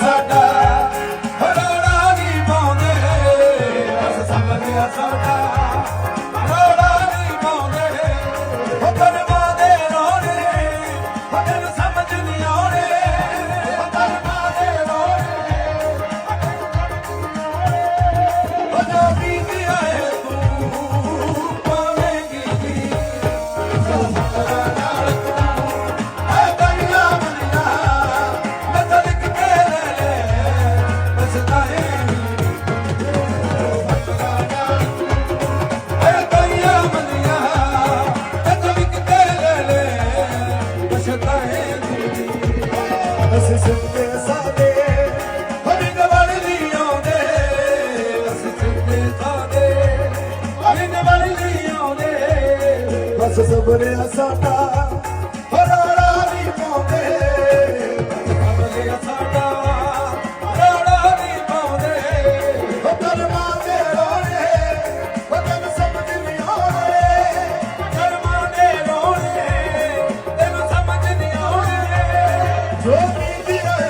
ਸਾਡਾ ਹਰਾੜਾ ਨਹੀਂ ਪਾਉਂਦੇ ਬਸ ਸਮਝ ਆ ਸਾਡਾ ਅਸੀਂ ਸੁਣਦੇ ਸਾਦੇ ਹਰਿੰਗ ਵੜ ਲਈ ਆਉਂਦੇ। ਅਸੀਂ ਸੁਣਦੇ ਸਾਦੇ ਹਰਿੰਗ ਵੜ ਲਈ ਆਉਂਦੇ। ਬਸ ਸਬਰ ਸਾਡਾ ਹਰਾਰਾ ਨਹੀਂ ਪਾਉਂਦੇ। ਸਬਰ ਸਾਡਾ ਹਰਾਰਾ ਨਹੀਂ ਪਾਉਂਦੇ। ਵਤਨ ਮਾਂ ਦੇ ਰੋਣੇ ਵਤਨ ਸਮਝ ਨਹੀਂ ਆਉਂਦੇ। ਕਰਮਾਂ ਦੇ ਰੋਣੇ, ਤੈਨੂੰ ਸਮਝ ਨਹੀਂ ਆਉਂਦੇ। ਜੋ